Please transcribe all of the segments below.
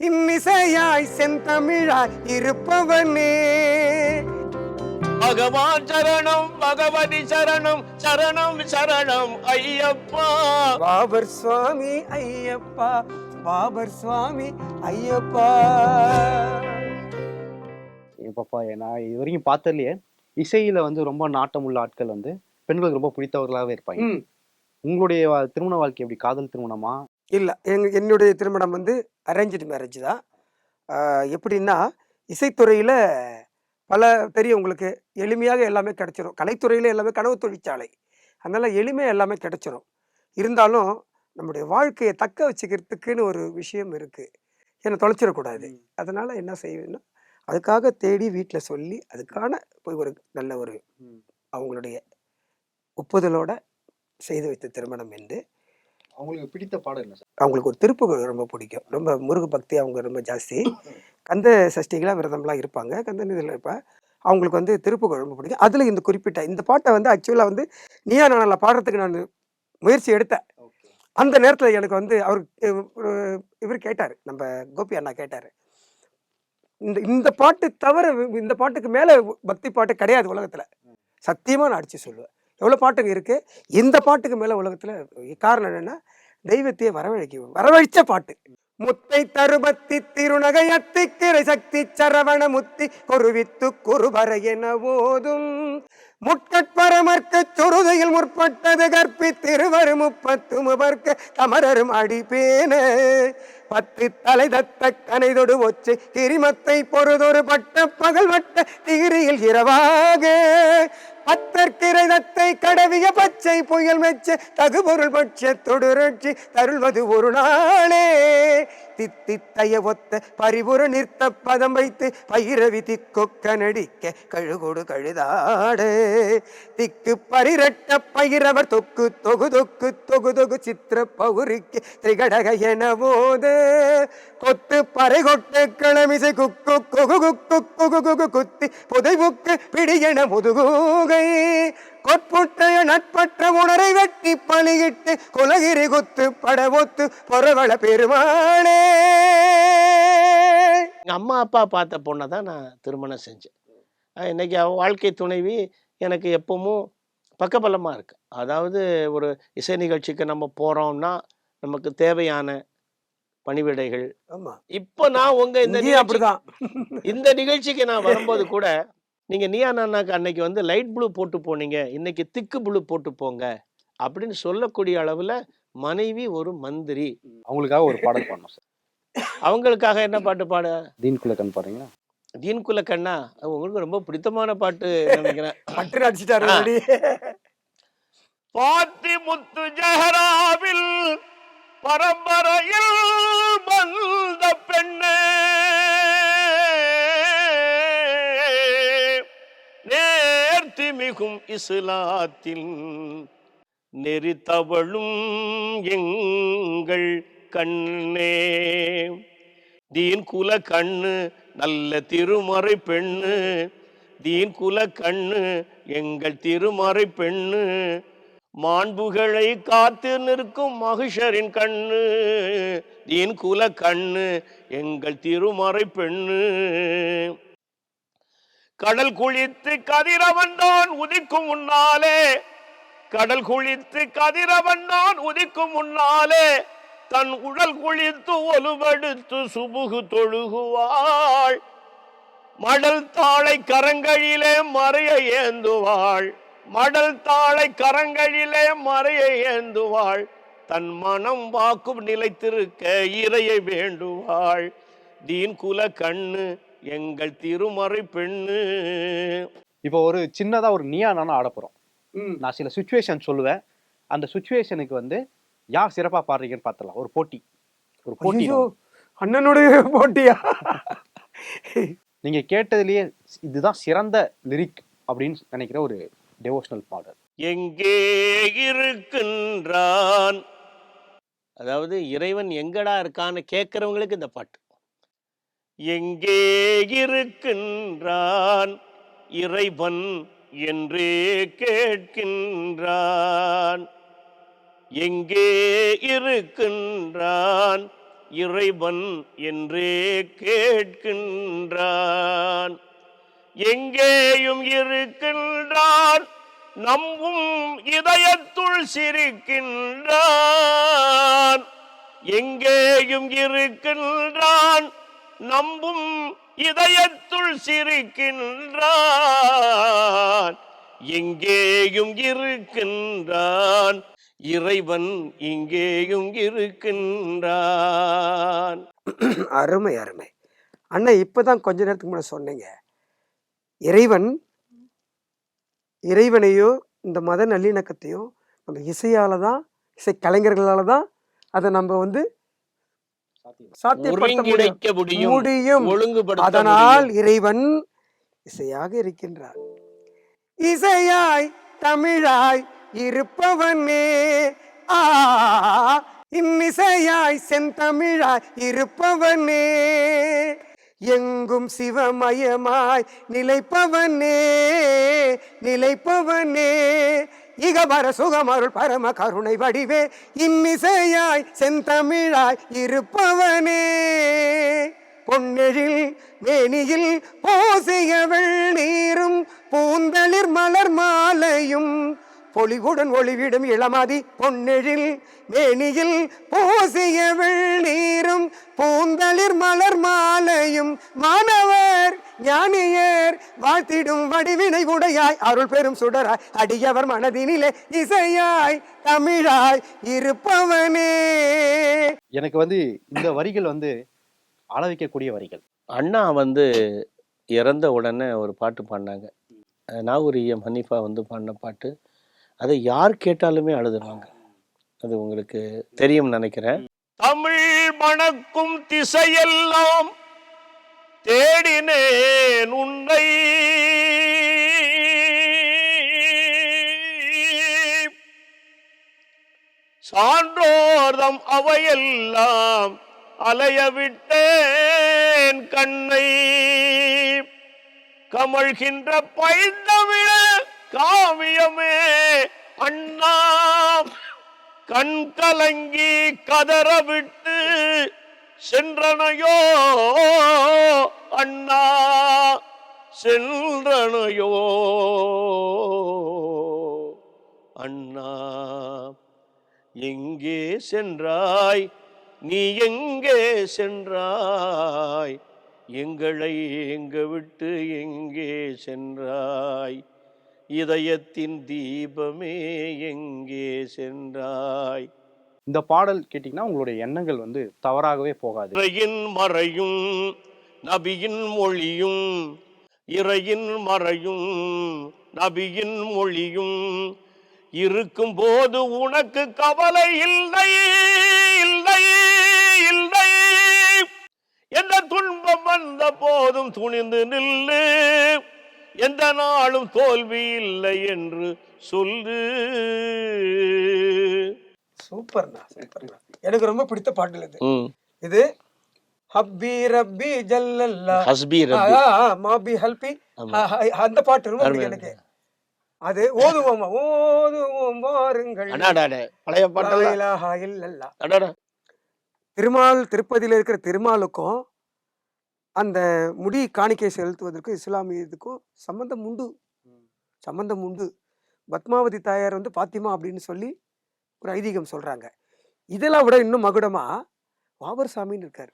இன்னிசையாய் செந்தமிழாய் இருப்பவனே. பகவான் சரணம் பகவதி சரணம் சரணம் சரணம் ஐயப்பா. பாபர் சுவாமி ஐயப்பா. பாபர் சுவாமி ஐயப்பா. இப்பப்பா நான் இது வரைக்கும் பார்த்ததுலயே இசையில வந்து ரொம்ப நாட்டம் உள்ள ஆட்கள் வந்து பெண்களுக்கு ரொம்ப பிடித்தவர்களாகவே இருப்பாங்க. உங்களுடைய திருமண வாழ்க்கை எப்படி? காதல் திருமணமா? இல்ல. எங்க என்னுடைய திருமணம் வந்து அரேஞ்சு மேரேஜ் தான். எப்படின்னா இசைத்துறையில பல பெரியவங்களுக்கு எளிமையாக எல்லாமே கிடைச்சிரும். கலைத்துறையில எல்லாமே கனவு தொழிற்சாலை. அதனால எளிமையாக எல்லாமே கிடைச்சிரும். இருந்தாலும் நம்முடைய வாழ்க்கையை தக்க வச்சுக்கிறதுக்குன்னு ஒரு விஷயம் இருக்கு. என்னை தொலைச்சிடக்கூடாது. அதனால என்ன செய்வேன்னா அதுக்காக தேடி வீட்டில் சொல்லி அதுக்கான போய் ஒரு நல்ல ஒரு. அவங்களுடைய ஒப்புதலோட செய்து வைத்த திருமணம் என்று அவங்களுக்கு பிடித்த பாடம் என்ன சார்? அவங்களுக்கு ஒரு திருப்புகழ் ரொம்ப பிடிக்கும். ரொம்ப முருக பக்தி அவங்க ரொம்ப ஜாஸ்தி. கந்த சஷ்டிகளாக விரதம்லாம் இருப்பாங்க. கந்த இதில் இருப்ப அவங்களுக்கு வந்து திருப்புகழ் ரொம்ப பிடிக்கும். அதில் இந்த குறிப்பிட்ட இந்த பாட்டை வந்து ஆக்சுவலாக வந்து நீயா நானில் பாடுறதுக்கு நான் முயற்சி எடுத்தேன். அந்த நேரத்தில் எனக்கு வந்து அவர் இவர் கேட்டார். நம்ம கோபி அண்ணா கேட்டார். இந்த இந்த பாட்டு தவிர இந்த பாட்டுக்கு மேலே பக்தி பாட்டு கிடையாது உலகத்தில். சத்தியமாக நான் அடித்து சொல்லுவேன். எவ்வளோ பாட்டுங்க இருக்குது இந்த பாட்டுக்கு மேலே உலகத்தில் காரணம் என்னென்னா தெய்வத்தையே வரவழைக்க வரவழைச்ச பாட்டு. முத்தை தருபத்தி திருநகை அத்திக்கிரை சக்தி சரவண முத்தி குருவித்து குருபர என ஓதும் முட்கட்பரமர்க்க சுருதையில் முற்பட்டது கற்பி திருவரு முப்பத்து முபர்க்க தமரரும் அடிப்பேன. பத்து தலை தத்த கனைதொடு ஒச்சு கிரிமத்தை பொறுதொரு பட்ட பகல் வட்ட திகிரியில் இரவாக. அத்தற்கிரதத்தை கடவிய பச்சை புயல் மெச்ச தகுபொருள் பட்ச தொடுரட்சி தருள்வது ஒரு நாளே. தித்தித்தய ஒத்த பரிபுற நிறுத்த பதம் வைத்து பயிரவி திக்கொக்க நடிக்க கழுகொடு கழுதாடு. திக்கு பரிரட்ட பயிரவர் தொக்கு தொகு தொக்கு தொகு தொகு சித்திர பௌரிக்கு திரிகடக என போது கொத்து பறை கொட்டு கிளமிசை குக்கு குகு குக்கு குகு குகு குத்தி புதைவுக்கு பிடியென முதுகூக. கொட்புட்டைய நட்பற்ற உணரை வெட்டி பலியிட்டு குலகிரி குத்து படவொத்து பொறவள பெருமாளே எங்க அம்மா அப்பா பார்த்த பொண்ணை தான் நான் திருமணம் செஞ்சேன். அவ வாழ்க்கை துணைவி எனக்கு எப்பவும் பக்கபலமா இருக்கு. அதாவது ஒரு இசை நிகழ்ச்சிக்கு நம்ம போறோம்னா நமக்கு தேவையான பணிவிடைகள். ஆமா. இப்போ நான் உங்க இந்த இங்கேயும் நிகழ்ச்சி- அப்படிதான். இந்த நிகழ்ச்சிக்கு நான் வரும்போது கூட நீங்க நீயா நானாக்கு அன்னைக்கு வந்து லைட் ப்ளூ போட்டு போனீங்க இன்னைக்கு திக்கு ப்ளூ போட்டு போங்க அப்படின்னு சொல்லக்கூடிய அளவுல மனைவி ஒரு மந்திரி. அவங்களுக்காக ஒரு பாடல் பாடணும் சார். அவங்களுக்காக என்ன பாட்டு பாட? தீன் குலக்கன் பாடுறீங்களா? தீன் குல கண்ணா? உங்களுக்கு ரொம்ப பிடித்தமான பாட்டு நினைக்கிறேன். பட்டு அடிச்சிட்டாரு. பாத்தி முத்து ஜஹராவில் பரம்பரையில் வந்த பெண்ணே. நேர்த்தி இஸ்லாத்தில் இஸ்லாத்தில் தவழும் எங்கள் கண்ணே. தீன் குல கண்ணு நல்ல திருமறை பெண்ணு. தீன் குல கண்ணு எங்கள் திருமறை பெண்ணு. மாண்புகளை காத்து நிற்கும் மகிஷரின் கண்ணு. தீன் குல கண்ணு எங்கள் திருமறை பெண்ணு. கடல் குளித்து கதிரவன் தான் உதிக்கும் முன்னாலே. கடல் குளித்து கதிரவன் தான் உதிக்கும் முன்னாலே. தன் உடல் குளித்து ஒலுவெடுத்து சுபுகு தொழுகுவாள். மடல் தாளை கரங்களிலே மறைய ஏந்துவாள். மடல் தாளை கரங்களிலே மறைய ஏந்துவாள். தன் மனம் வாக்கும் நிலைத்திருக்க இறையை வேண்டுவாள். தீன் குல கண்ணு எங்கள் திருமறை பெண்ணு. இப்போ ஒரு சின்னதா ஒரு நீயா நானா ஆட போறோம். ம். நான் சில சுச்சுவேஷன் சொல்லுவேன். அந்த சுச்சுவேஷனுக்கு வந்து யார் சிறப்பா பாடுறீங்கன்னு பார்த்துலாம் ஒரு போட்டி. ஒரு போட்டி அண்ணனுடைய போட்டியா? நீங்க கேட்டதுலயே இதுதான் சிறந்த லிரிக் அப்படின்னு நினைக்கிற ஒரு டெவோஷனல் பாடல். எங்கே இருக்கின்றான்? அதாவது இறைவன் எங்கடா இருக்கான்னு கேட்கிறவங்களுக்கு இந்த பாட்டு. எங்கே இருக்கின்றான் இறைவன் என்றே கேட்கின்றான். எங்கே இருக்கின்றான் இறைவன் என்றே கேட்கின்றான். எங்கேயும் இருக்கின்றான் நம்பும் இதயத்துள் சிரிக்கின்றான். எங்கேயும் இருக்கின்றான் நம்பும் இதயத்துள் சிரிக்கின்றான். எங்கேயும் இருக்கின்றான். இறைவன் இங்கேயும் இருக்கின்றான். அருமை அருமை. அண்ணா இப்பதான் கொஞ்ச நேரத்துக்கு முன்னாடி சொன்னீங்க. இறைவன் இறைவனையோ இந்த மத நல்லிணக்கத்தையும் நம்ம இசையால தான் இசை கலைஞர்களால தான் அதை நம்ம வந்து சாத்தியப்படுத்த முடியும். அதனால். இறைவன் இசையாக இருக்கின்றார். இசையாய் தமிழாய் இருப்பவனே. ஆ இன்னிசையாய் செந்தமிழாய் இருப்பவனே. எங்கும் சிவமயமாய் நிலைப்பவனே. நிலைப்பவனே. இகபர சுகமருள் பரம கருணை வடிவே இன்னிசையாய் செந்தமிழாய் இருப்பவனே. பொன்னெழில் மேனியில் போசிய நீரும் பூந்தளிர் மலர் மாலையும் பொலிவுடன் ஒளிவிடும் இளமதி பொன்னெழில் மேனியில் போசிய வெள்ளீரும் பூந்தளிர் மலர் மாலையும் மாணவர் ஞானியர் வாழ்த்திடும் வடிவினை உடையாய் அருள் பெரும் சுடராய் அடியவர் மனதினிலே இசையாய் தமிழாய் இருப்பவனே. எனக்கு வந்து இந்த வரிகள் வந்து அள வைக்கக்கூடிய வரிகள். அண்ணா வந்து இறந்த உடனே ஒரு பாட்டு பாடினாங்க. அஹ் நாகூரியம் ஹனீஃபா வந்து பாடின பாட்டு. அதை யார் கேட்டாலுமே அழுதுருவாங்க. அது உங்களுக்கு தெரியும் நினைக்கிறேன். தமிழ் மணக்கும் திசையெல்லாம் தேடினேன் உன்னை. சான்றோர்தம் அவையெல்லாம் அலைய விட்டேன் கண்ணை. கமழ்கின்ற பைந்த காவியமே அண்ணா கண் கலங்கி கதற விட்டு சென்றனையோ அண்ணா. சென்றனையோ அண்ணா. எங்கே சென்றாய்? நீ எங்கே சென்றாய்? எங்களை எங்க விட்டு எங்கே சென்றாய்? இதயத்தின் தீபமே எங்கே சென்றாய்? இந்த பாடல் கேட்டிங்கன்னா உங்களுடைய எண்ணங்கள் வந்து தவறாகவே போகாது. இறையின் மறையும் நபியின் மொழியும் இறையின் மறையும் நபியின் மொழியும் இருக்கும் போது உனக்கு கவலை இல்லை இல்லை இல்லை. எந்த துன்பம் வந்த போதும் துணிந்து நில்லு. எந்த நாளும் தோல்வி இல்லை என்று சொல்லு. சூப்பர்ண்ணா சூப்பர்ண்ணா. எனக்கு ரொம்ப பிடித்த பாடல் இது. இது ஹப்பி ரப்பி ஜல்லல்லா. ஹஸ்பி ரப்பி. மாபி ஹல்பி. அந்த பாட்டு ரொம்ப எனக்கு. அது ஓதுவோம்? ஓதுவோம் வாருங்கள். பழைய இலாஹா இல்லல்லா. திருமால் திருப்பதியில இருக்கிற திருமாலுக்கும் அந்த முடி காணிக்கை செலுத்துவதற்கும் இஸ்லாமியத்துக்கும் சம்பந்தம் உண்டு. சம்பந்தம் உண்டு. பத்மாவதி தாயார் வந்து பாத்திமா அப்படின்னு சொல்லி ஒரு ஐதீகம் சொல்றாங்க. இதெல்லாம் விட இன்னும் மகுடமா வாவர் சாமின்னு இருக்காரு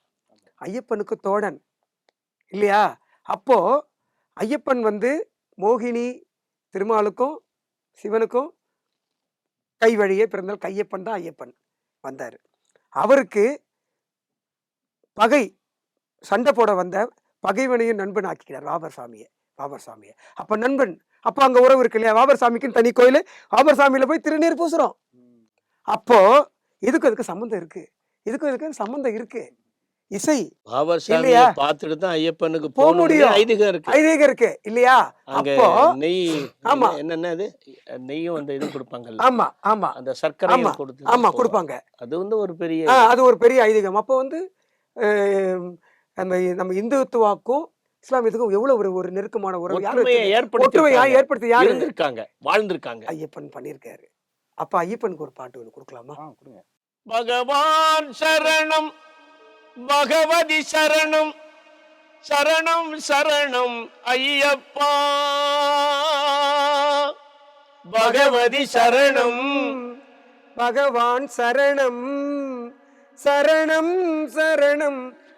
ஐயப்பனுக்கு தோழன். இல்லையா? அப்போ ஐயப்பன் வந்து மோகினி திருமாலுக்கும் சிவனுக்கும் கை வழியே பிறந்தால் கையப்பன் தான் ஐயப்பன் வந்தார். அவருக்கு பகை சண்டை போட வந்த பகைவனையும் நண்பன் ஆக்கிக்கிறார் வாபர் சாமியை வாபர் சாமியை அப்ப நண்பன் அப்ப அங்க உறவு இருக்கு இல்லையா? வாபர் சாமிக்குன்னு தனி கோயில் வாபர் சாமியில போய் திருநீர் பூசுறோம். அப்போ இதுக்கும் இதுக்கு சம்மந்தம் இருக்கு. இதுக்கும் இதுக்கு சம்மந்தம் இருக்கு. இசை பாபர்? சாமியை பார்த்துட்டு தான் ஐயப்பனுக்கு போக முடியும். ஐதீகம் இருக்கு. ஐதீகம் இருக்கு இல்லையா? அப்போ நெய் ஆமா. என்னென்ன அது? நெய்யும் அந்த இது கொடுப்பாங்கல்ல. ஆமா ஆமா. அந்த சர்க்கரையும் ஆமா, கொடுத்து ஆமா. கொடுப்பாங்க. அது வந்து ஒரு பெரிய அது ஒரு பெரிய ஐதீகம். அப்போ வந்து நம்ம நம்ம இந்துத்துவாக்கும் இஸ்லாமியத்துக்கும் எவ்வளவு ஒரு ஒரு நெருக்கமான உறவு? ஒற்றுமையை ஏற்படுத்தி யாரு இருந்திருக்காங்க வாழ்ந்திருக்காங்க. ஐயப்பன் பண்ணியிருக்காரு. அப்ப ஐயப்பனுக்கு ஒரு பாட்டு ஒன்று கொடுக்கலாமா? கொடுங்க. பகவான் சரணம் பகவதி சரணம் சரணம் சரணம் ஐயப்பா. பகவதி சரணம் பகவான் சரணம் சரணம் சரணம்.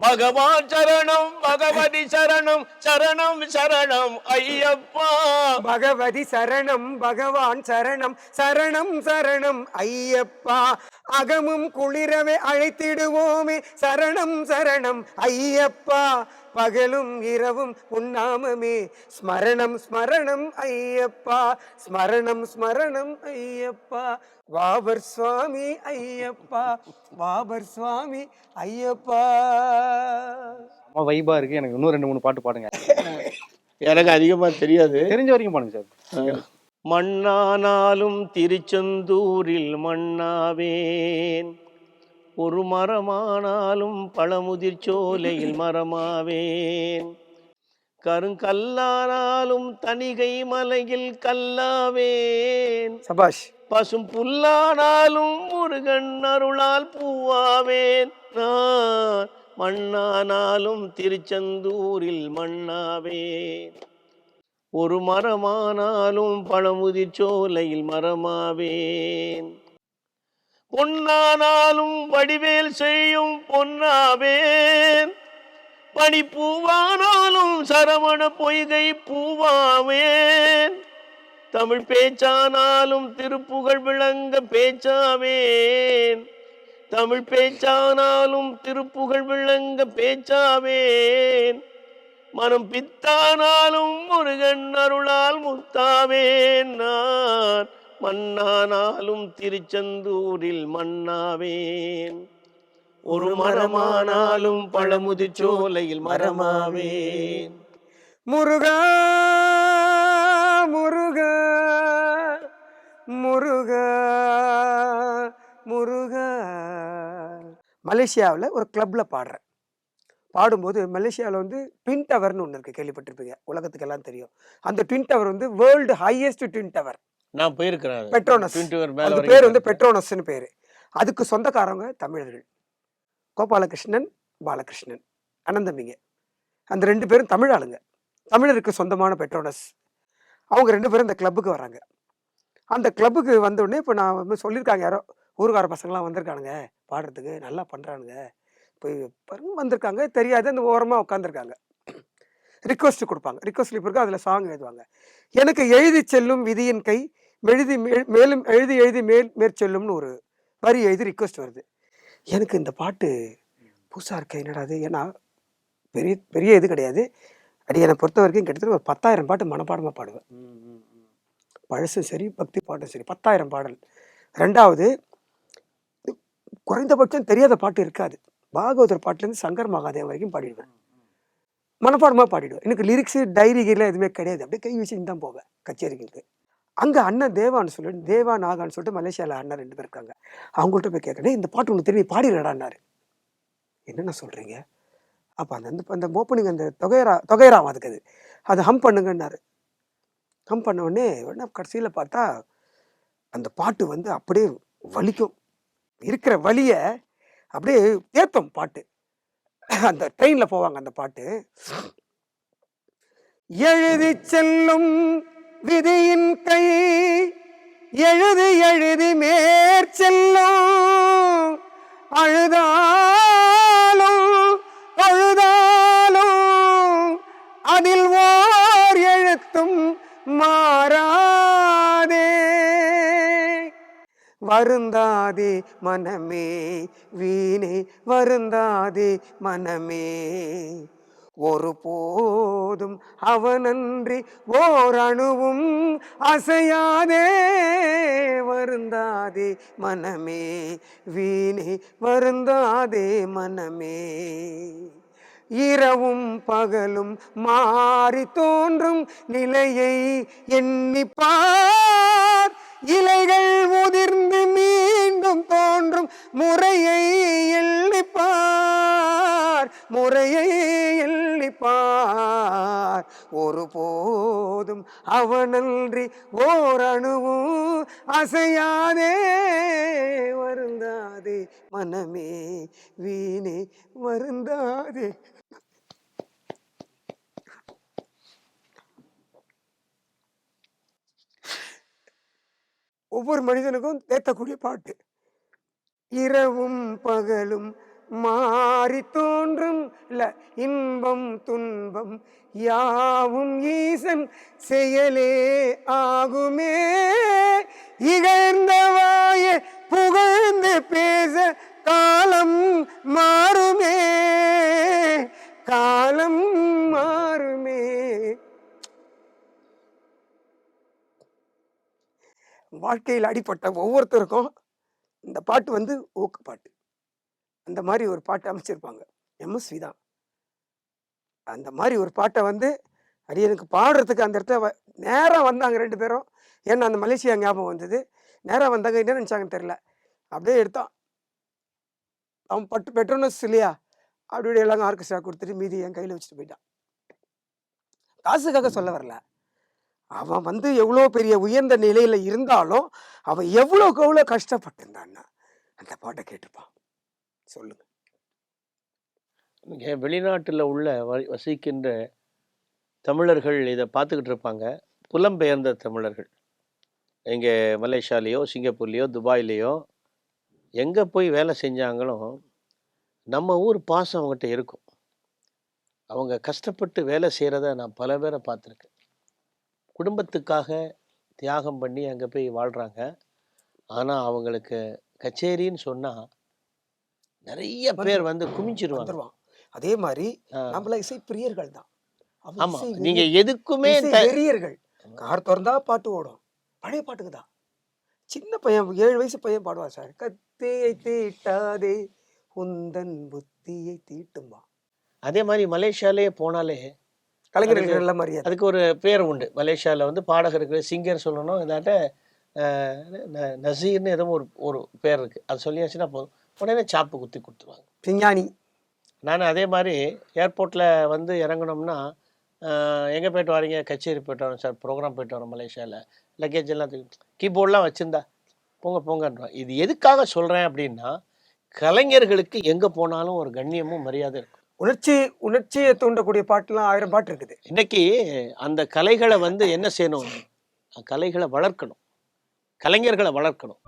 பகவான் சரணம் பகவதி சரணம் சரணம் சரணம் ஐயப்பா. பகவதி சரணம் பகவான் சரணம் சரணம் சரணம் ஐயப்பா. அகமும் குளிரவே அழைத்திடுவோமே சரணம் சரணம் ஐயப்பா. பகலும் இரவும் உண்ணாமமே ஸ்மரணம் ஸ்மரணம் ஐயப்பா. ஸ்மரணம் ஸ்மரணம் ஐயப்பா. வாபர் சுவாமி ஐயப்பா. வாபர் சுவாமி ஐயப்பா. ரொம்ப வைபா இருக்கு. எனக்கு இன்னும் ரெண்டு மூணு பாட்டு பாடுங்க. எனக்கு அதிகமா தெரியாது. தெரிஞ்ச வரைக்கும் பாடுங்க சார். மண்ணானாலும் திருச்செந்தூரில் மண்ணாவேன் ஒரு மரமானாலும் பழமுதிர் சோலையில் மரமாவேன். கருங்கல்லானாலும் தணிகை மலையில் கல்லாவேன். சபாஷ். பசும் புல்லானாலும் முருகன் அருளால் பூவாவேன். நான் மண்ணானாலும் திருச்செந்தூரில் மண்ணாவேன். ஒரு மரமானாலும் பழமுதிர் சோலையில் மரமாவேன். பொன்னானாலும் வடிவேல் செய்யும் பொன்னாவேன். பனிப்பூவானாலும் சரவண பொய்கை பூவாவேன். தமிழ் பேச்சானாலும் திருப்புகழ் விளங்க பேச்சாவேன். தமிழ் பேச்சானாலும் திருப்புகழ் விளங்க பேச்சாவேன். மனம் பித்தானாலும் முருகன் அருளால் முத்தாவேன் நான். மண்ணானாலும் திருச்செந்தூரில் மண்ணாவேன் ஒரு மரமானாலும் பழமுதிர் சோலையில் மரமாவேன். முருகா முருகா முருகா முருகா. மலேசியாவில் ஒரு கிளப்பில் பாடுறேன். பாடும்போது மலேசியாவில் வந்து ட்வின் டவர்னு ஒன்று இருக்குது கேள்விப்பட்டிருப்பீங்க. உலகத்துக்கு எல்லாம் தெரியும். அந்த ட்வின் டவர் வந்து வேர்ல்டு ஹையஸ்ட் ட்வின் டவர் நான் போயிருக்கிறேன் பெட்ரோனஸ். அந்த பேர் வந்து. பெட்ரோனஸ்னு பேர். அதுக்கு சொந்தக்காரங்க தமிழர்கள். கோபாலகிருஷ்ணன் பாலகிருஷ்ணன் அனந்தமிங்க. அந்த ரெண்டு பேரும் தமிழ் ஆளுங்க. தமிழருக்கு சொந்தமான பெட்ரோனஸ். அவங்க ரெண்டு பேரும் இந்த கிளப்புக்கு வராங்க. அந்த கிளப்புக்கு வந்த உடனே இப்போ நான் வந்து சொல்லியிருக்காங்க. யாரோ ஊருக்கார பசங்களாம் வந்திருக்கானுங்க. பாடுறதுக்கு நல்லா பண்ணுறானுங்க போய் பாருங்க வந்திருக்காங்க. தெரியாது. அந்த ஓரமாக உட்காந்துருக்காங்க ரிக்வஸ்ட் கொடுப்பாங்க. ரிக்வஸ்ட் இருக்கு. அதில் சாங் எழுதுவாங்க. எனக்கு எழுதி செல்லும் விதியின் கை எழுதி மேலும் எழுதி எழுதி மேல் மேற்செல்லும்னு ஒரு வரி எழுதி ரிக்வஸ்ட் வருது. எனக்கு இந்த பாட்டு புதுசாக இருக்கு என்னடா அது ஏன்னா பெரிய பெரிய இது கிடையாது. அடி என்னை பொறுத்த வரைக்கும் கிட்டத்தட்ட ஒரு பத்தாயிரம் பாட்டு மனப்பாடமாக பாடுவேன். பழசும் சரி பக்தி பாட்டும் சரி பத்தாயிரம் பாடல். ரெண்டாவது குறைந்தபட்சம் தெரியாத பாட்டு இருக்காது. பாகவதர் பாட்டுலேருந்து சங்கர் மகாதேவன் வரைக்கும் பாடிடுவேன். மனப்பாடமாக பாடிடுவேன். எனக்கு லிரிக்ஸு டைரி எதுவுமே கிடையாது. அப்படியே கை வச்சுன்னு தான் போவேன் கச்சேரிகளுக்கு. அங்கே அண்ணன் தேவான்னு சொல்லிட்டு தேவா நாகான்னு சொல்லிட்டு மலேசியாவில் அண்ணன் ரெண்டு பேர் இருக்காங்க. அவங்கள்ட்ட போய் கேட்குறேன் இந்த பாட்டு ஒன்று திரும்பி பாடிடுறான்னாரு என்னென்ன சொல்கிறீங்க அப்போ அந்த அந்த- அந்த ஓப்பனிங் அந்த தொகைரா தொகைராம் அதுக்கு அது. அதை ஹம் பண்ணுங்கன்னாரு. ஹம் பண்ண உடனே உடனே கடைசியில் பார்த்தா அந்த பாட்டு வந்து அப்படியே வலிக்கும். இருக்கிற வலியை அப்படியே ஏத்தம் பாட்டு. அந்த ட்ரெயினில் போவாங்க அந்த பாட்டு. எழுதி செல்லும் விதியின் கை எழுதி எழுதி மேற்செல்லும் அழுதாலும் அழுதாலும் அதில் ஓர் எழுத்தும் மாறாதே. வருந்தாதே மனமே வீணே வருந்தாதே மனமே. ஒரு போதும் அவனன்றி ஓர் அணுவும் அசையாதே வருந்தாதே மனமே வீணே வருந்தாதே மனமே. இரவும் பகலும் மாறி தோன்றும் நிலையை எண்ணிப்பா இலைகள் முதிர்ந்து மீண்டும் தோன்றும். முறையை எள்ளிப்பார் முறையை எள்ளிப்பார். ஒரு ஒருபோதும் அவனன்றி ஓரணுவும் அசையாதே வருந்தாதே மனமே வீணே வருந்தாதே. ஒவ்வொரு மனிதனுக்கும் தேத்தக்கூடிய பாட்டு. இரவும் பகலும் மாறி தோன்றும் இல்ல இன்பம் துன்பம் யாவும் ஈசன் செயலே ஆகுமே. இகழ்ந்தவாய புகழ்ந்து பேச காலம் மாறுமே. காலம் மா வாழ்க்கையில் அடிப்பட்ட ஒவ்வொருத்தருக்கும் இந்த பாட்டு வந்து ஊக்கு பாட்டு. அந்த மாதிரி ஒரு பாட்டு அமைச்சிருப்பாங்க. எம்எஸ்வி தான் அந்த மாதிரி ஒரு பாட்டை வந்து அரியனுக்கு பாடுறதுக்கு அந்த இடத்துல நேராக வந்தாங்க ரெண்டு பேரும். ஏன்னா அந்த மலேசியா ஞாபகம் வந்தது. நேராக வந்தாங்க என்ன நினச்சாங்கன்னு தெரில அப்படியே எடுத்தான் அவன் பட்டு பெட்ரோனஸ் இல்லையா? அப்படி எல்லாம் ஆர்கெஸ்ட்ரா கொடுத்துட்டு மீதி என் கையில் வச்சுட்டு போயிட்டான். காசுக்காக சொல்ல வரல. அவன் வந்து எவ்வளோ பெரிய உயர்ந்த நிலையில் இருந்தாலும் அவன் எவ்வளோக்கு எவ்வளோ கஷ்டப்பட்டிருந்தான்னா அந்த பாட்டை கேட்டுப்பான் சொல்லுங்க. இங்கே வெளிநாட்டில் உள்ள வசிக்கின்ற தமிழர்கள் இதை பார்த்துக்கிட்டு இருப்பாங்க. புலம்பெயர்ந்த தமிழர்கள். இங்கே மலேசியாலேயோ சிங்கப்பூர்லேயோ துபாயிலேயோ எங்கே போய் வேலை செஞ்சாங்களோ நம்ம ஊர் பாசம் அவங்ககிட்ட இருக்கும். அவங்க கஷ்டப்பட்டு வேலை செய்கிறத நான் பல பேரை பார்த்துருக்கேன். குடும்பத்துக்காக தியாகம் பண்ணி அங்கே போய் வாழ்கிறாங்க ஆனால் அவங்களுக்கு கச்சேரின்னு சொன்னால் நிறைய பேர் வந்து குமிஞ்சிருவாங்க. அதே மாதிரி. நம்மள இசை பிரியர்கள் தான். ஆமா. நீங்க எதுக்குமே வெறியர்கள். கார் திறந்தா பாட்டு ஓடும். பழைய பாட்டுக்கு தான். சின்ன பையன் ஏழு வயசு பையன் பாடுவான் சார். கத்தியை தீட்டாதே உந்தன் புத்தியை தீட்டும்பா அதே மாதிரி மலேசியாலே போனாலே கலைஞர்களுக்கு நல்ல மரியாதை. அதுக்கு ஒரு பேர் உண்டு. மலேசியாவில் வந்து பாடகருக்கு சிங்கர் சொல்லணும். இதாட்ட நசீர்னு ஏதோ ஒரு ஒரு பேர் இருக்கு. அது சொல்லியாச்சுன்னா போதும். உடனே சாப்பு குத்தி கொடுத்துருவாங்க. விஞ்ஞானி நான் அதே மாதிரி ஏர்போர்ட்டில் வந்து இறங்கணும்னா எங்கே போயிட்டு வரீங்க? கச்சேரி போயிட்டு வரோம் சார். ப்ரோக்ராம் போயிட்டு வரோம் மலேசியாவில் லக்கேஜ் எல்லாம் கீபோர்ட்லாம் வச்சுருந்தா போங்க போங்கன்றான் இது எதுக்காக சொல்கிறேன் அப்படின்னா கலைஞர்களுக்கு எங்கே போனாலும் ஒரு கண்ணியமும் மரியாதை இருக்கும். உணர்ச்சி உணர்ச்சியை தூண்டக்கூடிய பாட்டுலாம் ஆயிரம் பாட்டு இருக்குது. இன்னைக்கு அந்த கலைகளை வந்து என்ன செய்யணும்? கலைகளை வளர்க்கணும். கலைஞர்களை வளர்க்கணும்.